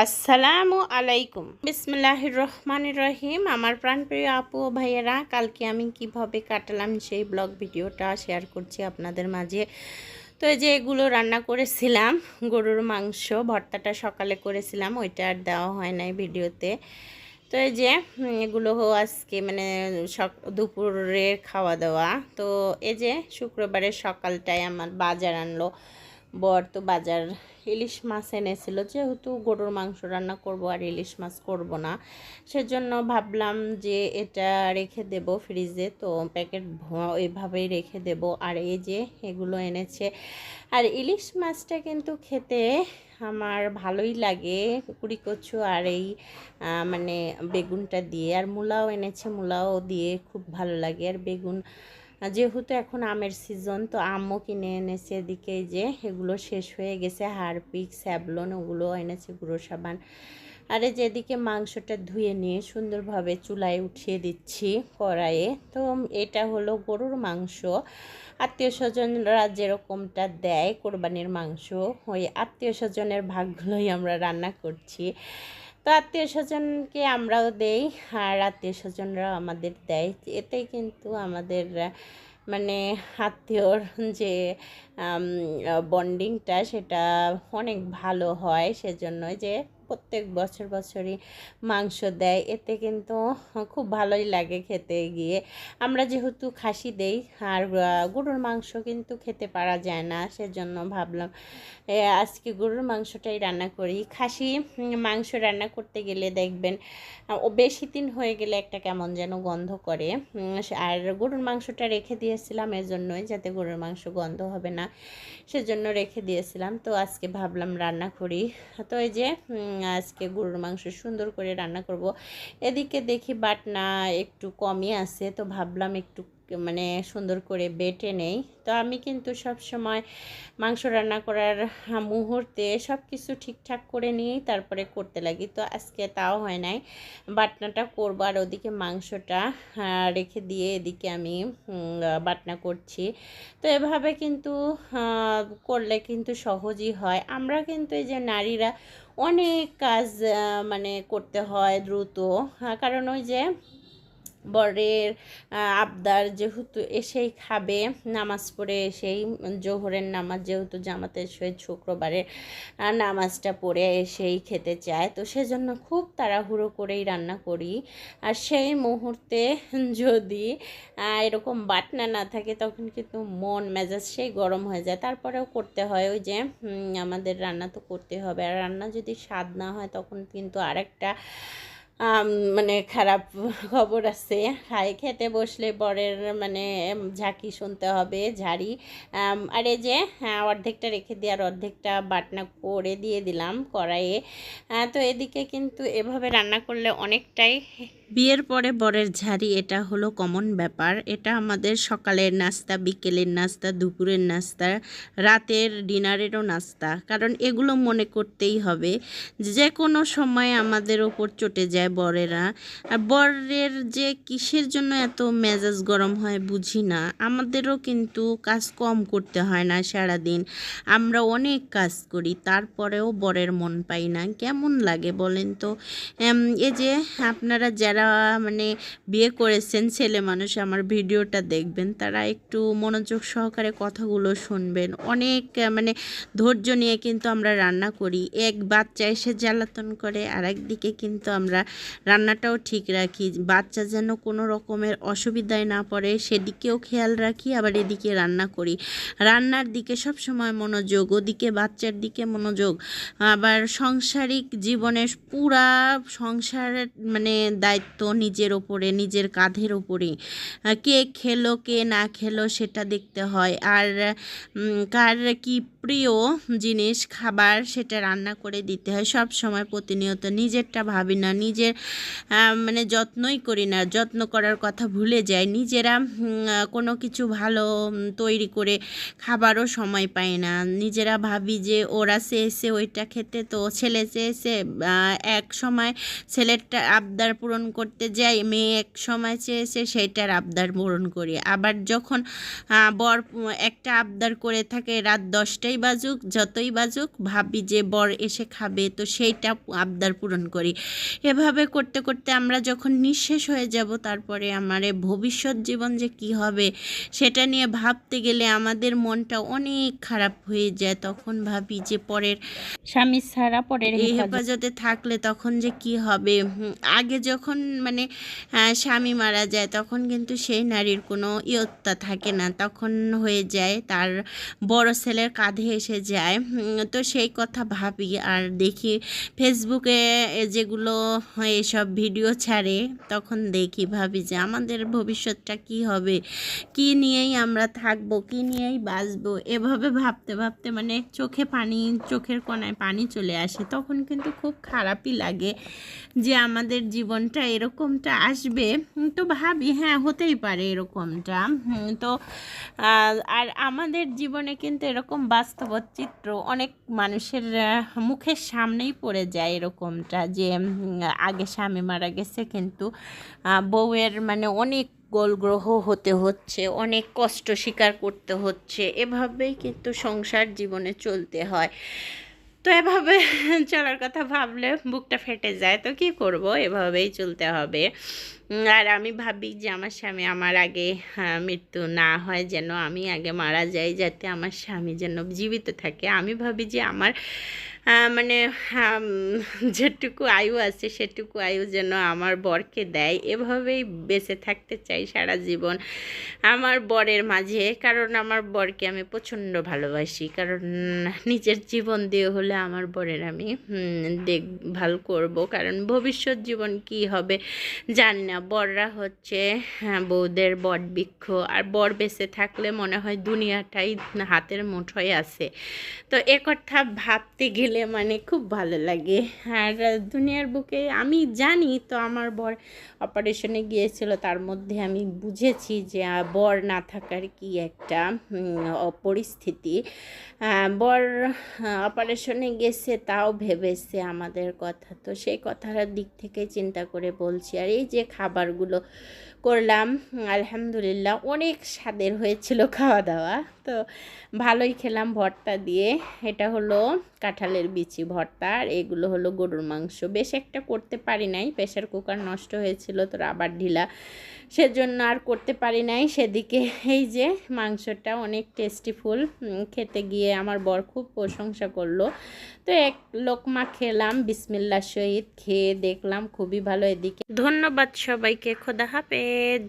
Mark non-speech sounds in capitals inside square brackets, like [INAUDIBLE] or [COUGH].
আসসালামু আলাইকুম। বিসমিল্লাহির রহমান রহিম আমার প্রাণপ্রিয় আপু ও ভাইয়েরা, কালকে আমি কীভাবে কাটালাম সেই ব্লগ ভিডিওটা শেয়ার করছি আপনাদের মাঝে। তো এই যে এগুলো রান্না করেছিলাম, গরুর মাংস, ভর্তাটা সকালে করেছিলাম, ওইটা আর দেওয়া হয় নাই ভিডিওতে। তো এই যে এগুলো আজকে মানে সক, দুপুরের খাওয়া দাওয়া। তো এই যে, শুক্রবারের সকালটায় আমার বাজার আনলো। বর তো বাজার ইলিশ মাছ এনেছিল, যেহেতু গরুর মাংস রান্না করব আর ইলিশ মাছ করব না, সেজন্য ভাবলাম যে এটা রেখে দেব ফ্রিজে, তো প্যাকেট ওইভাবেই রেখে দেব। আর এই যে এগুলো এনেছে, আর ইলিশ মাছটা কিন্তু খেতে আমার ভালোই লাগে কুড়ি কচু আর এই মানে বেগুনটা দিয়ে, আর মূলাও এনেছে, মূলাও দিয়ে খুব ভালো লাগে। আর বেগুন যেহেতু এখন আমের সিজন তো আমও কিনে এনেছে এদিকে যে এগুলো শেষ হয়ে গেছে, হারপিক, স্যাবলন, ওগুলো এনেছে গুঁড়ো সাবান। আরে যেদিকে মাংসটা ধুয়ে নিয়ে সুন্দরভাবে চুলায় উঠিয়ে দিচ্ছি কড়াইয়ে। তো এটা হলো গরুর মাংস। আত্মীয় স্বজনরা যেরকমটা দেয় কোরবানির মাংস, ওই আত্মীয় স্বজনের ভাগগুলোই আমরা রান্না করছি। তো আত্মীয় স্বজনকে আমরাও দেই আর আত্মীয় স্বজনরাও আমাদের দেয়। এতে কিন্তু আমাদের মানে আত্মীয়র যে বন্ডিংটা সেটা অনেক ভালো হয় সেজন্য যে প্রত্যেক বছর বছরই মাংস দেয়। এতে কিন্তু খুব ভালোই লাগে খেতে গিয়ে। আমরা যেহেতু খাসি দেই, আর গরুর মাংস কিন্তু খেতে পারা যায় না, সেজন্য ভাবলাম আজকে গরুর মাংসটাই রান্না করি। খাসি মাংস রান্না করতে গেলে দেখবেন ও বেশি দিন হয়ে গেলে একটা কেমন যেন গন্ধ করে। আর গরুর মাংসটা রেখে দিয়েছিলাম এজন্যই যাতে গরুর মাংস গন্ধ হবে না, সেজন্য রেখে দিয়েছিলাম। তো আজকে ভাবলাম রান্না করি। তো এই যে আজকে গরুর মাংস সুন্দর করে রান্না করব। এদিকে দেখি বাটনা একটু কমই আছে, তো ভাবলাম একটু মানে সুন্দর করে বেটে নেই। তো আমি কিন্তু সব সময় মাংস রান্না করার মুহূর্তে সব কিছু ঠিকঠাক করে নিয়েই তারপরে করতে লাগি। তো আজকে তাও হয় নাই। বাটনাটা করব আর ওদিকে মাংসটা রেখে দিয়ে এদিকে আমি বাটনা করছি। তো এভাবে কিন্তু করলে কিন্তু সহজই হয়। আমরা কিন্তু এই যে নারীরা অনেক কাজ মানে করতে হয় দ্রুত। কারণ ওই যে বরের আবদার যেহেতু এসেই খাবে, নামাজ পড়ে এসেই জোহরের নামাজ যেহেতু জামাতের সহিত শুক্রবারের নামাজটা পড়ে এসেই খেতে চায়। তো সেজন্য খুব তাড়াহুড়ো করেই রান্না করি। আর সেই মুহূর্তে যদি এরকম বাটনা না থাকে তখন কিন্তু মন, মেজাজ সেই গরম হয়ে যায়। তারপরেও করতে হয় ওই যে আমাদের রান্না তো করতে হবে। আর রান্না যদি স্বাদ না হয় তখন কিন্তু আরেকটা মানে খারাপ খবর আছে। খাই খেতে বসলে বরের মানে ঝাঁকি শুনতে হবে ঝাড়ি। আর এই যে হ্যাঁ, অর্ধেকটা রেখে দিয়ে আর অর্ধেকটা বাটনা করে দিয়ে দিলাম কড়াইয়ে। তো এদিকে কিন্তু এভাবে রান্না করলে অনেকটাই বিয়ের পরে বরের ঝাড়ি, এটা হলো কমন ব্যাপার। এটা আমাদের সকালের নাস্তা, বিকেলের নাস্তা, দুপুরের নাস্তা, রাতের ডিনারেরও নাস্তা। কারণ এগুলো মনে করতেই হবে যে কোনো সময় আমাদের ওপর চটে যায় বরেরা। আর বরের যে কিসের জন্য এত মেজাজ গরম হয় বুঝি না। আমাদেরও কিন্তু কাজ কম করতে হয় না সারাদিন। আমরা অনেক কাজ করি, তারপরেও বরের মন পাই না। কেমন লাগে বলেন তো? এই যে আপনারা যারা মানে বিয়ে করেছেন ছেলে মানুষ, আমার ভিডিওটা দেখবেন, তারা একটু মনোযোগ সহকারে কথাগুলো শুনবেন। অনেক মানে ধৈর্য নিয়ে কিন্তু আমরা রান্না করি। এক বাচ্চা এসে জ্বালাতন করে আর একদিকে কিন্তু আমরা রান্নাটাও ঠিক রাখি। বাচ্চা যেন কোনো রকমের অসুবিধায় না পড়ে, সেদিকেও খেয়াল রাখি, আবার এদিকে রান্না করি। রান্নার দিকে সব সময় মনোযোগ, ওদিকে বাচ্চার দিকে মনোযোগ। আবার সাংসারিক জীবনের পুরা সংসারের মানে দায়িত্ব নিজের ওপরে নিজের কাঁধের ওপরে। কে খেলো কে না খেলো সেটা দেখতে হয়। আর কার কি প্রিয় জিনিস খাবার সেটা রান্না করে দিতে হয়। সব সময় প্রতিনিয়ত নিজেরটা ভাবি না নিজের মানে যত্নই করি না যত্ন করার কথা ভুলে যাই। নিজেরা কোনো কিছু ভালো তৈরি করে খাবারও সময় পাই না। নিজেরা ভাবি যে ওরা চেয়েছে ওইটা খেতে তো ছেলে চেয়েছে আহ, এক সময় ছেলেরটা আবদার পূরণ করতে যাই মেয়ে এক সময় চেয়েছে সেইটার আবদার পূরণ করি। আবার যখন বর একটা আবদার করে থাকে রাত দশটাই বাজুক যতই বাজুক ভাবি যে বর এসে খাবে তো সেইটা আবদার পূরণ করি। এভাবে করতে করতে আমরা যখন নিঃশেষ হয়ে যাব তারপরে আমার ভবিষ্যৎ জীবন যে কি হবে সেটা নিয়ে ভাবতে গেলে আমাদের মনটা অনেক খারাপ হয়ে যায়। তখন ভাবি যে পরের স্বামী ছাড়া পরের এই হেফাজতে থাকলে তখন যে কি হবে? আগে যখন মানে স্বামী মারা যায়, তখন কিন্তু সেই নারীর কোনো ইয়ত্তা থাকে না। তখন হয়ে যায় তার বড় ছেলের কাঁধে এসে যায়। তো সেই কথা ভাবি আর দেখি ফেসবুকে যেগুলো এসব ভিডিও ছাড়ে, তখন দেখি, ভাবি যে আমাদের ভবিষ্যৎটা কি হবে? কি নিয়েই আমরা থাকব? কি নিয়েই বাঁচবো? এভাবে ভাবতে ভাবতে মানে চোখে পানি, চোখের কোনায় পানি চলে আসে। তখন কিন্তু খুব খারাপই লাগে যে আমাদের জীবনটা এরকমটা আসবে। তো ভাবি হ্যাঁ হতেই পারে এরকমটা। তো আর আমাদের জীবনে কিন্তু এরকম বাস্তব চিত্র অনেক মানুষের মুখের সামনেই পড়ে যায় এরকমটা যে আগে স্বামী মারা গেছে কিন্তু বউয়ের মানে অনেক গোলগ্রহ হতে হচ্ছে, অনেক কষ্ট স্বীকার করতে হচ্ছে। এভাবেই কিন্তু সংসার জীবনে চলতে হয়। তো এভাবে [LAUGHS] চলার কথা ভাবলে বুকটা ফেটে যায়। তো কি করব? এভাবেই চলতে হবে। আর আমি ভাবি যে আমার স্বামী আমার আগে হ্যাঁ, মৃত্যু না হয় যেন আমি আগে মারা যাই যাতে আমার স্বামী যেন জীবিত থাকে। আমি ভাবি যে আমার মানে আম, যেটুকু আয়ু আছে সেটুকু আয়ু যেন আমার বরকে দেয়। এভাবেই বেঁচে থাকতে চাই সারা জীবন আমার বরের মাঝে। কারণ আমার বরকে আমি প্রচণ্ড ভালোবাসি। কারণ নিজের জীবন দিয়ে হলে আমার বরের আমি দেখভাল করব। কারণ ভবিষ্যৎ জীবন কি হবে জানি না। বররা হচ্ছে হ্যাঁ, বউদের বট বৃক্ষ। আর বর বেঁচে থাকলে মনে হয় দুনিয়াটাই হাতের মুঠোয় আছে। তো এ কথা ভাবতে গেলে মানে খুব ভালো লাগে। আর দুনিয়ার বুকে আমি জানি তো আমার বর অপারেশনে গিয়েছিল, তার মধ্যে আমি বুঝেছি যে বর না থাকার কি একটা পরিস্থিতি বর অপারেশনে গেছে, তাও ভেবেছে আমাদের কথা। তো সেই কথার দিক থেকে চিন্তা করে বলছি, আর এই যে খাবারগুলো করলাম, আলহামদুলিল্লাহ অনেক স্বাদের হয়েছিল খাওয়া দাওয়া তো ভালোই খেলাম ভর্তা দিয়ে। এটা হলো কাঁঠালের বিচি ভর্তা, আর এগুলো হলো গরুর মাংস। বেশ একটা করতে পারি নাই প্রেশার কুকার নষ্ট হয়েছিল, তো আবার ঢিলা সেজন্য আর করতে পারি নাই। সেদিকে এই যে মাংসটা অনেক টেস্টিফুল খেতে গিয়ে আমার বর খুব প্রশংসা করল। তো এক লোকমা খেলাম বিসমিল্লা সহিত খেয়ে দেখলাম খুবই ভালো এদিকে। ধন্যবাদ সবাইকে, খোদা হাফেজ।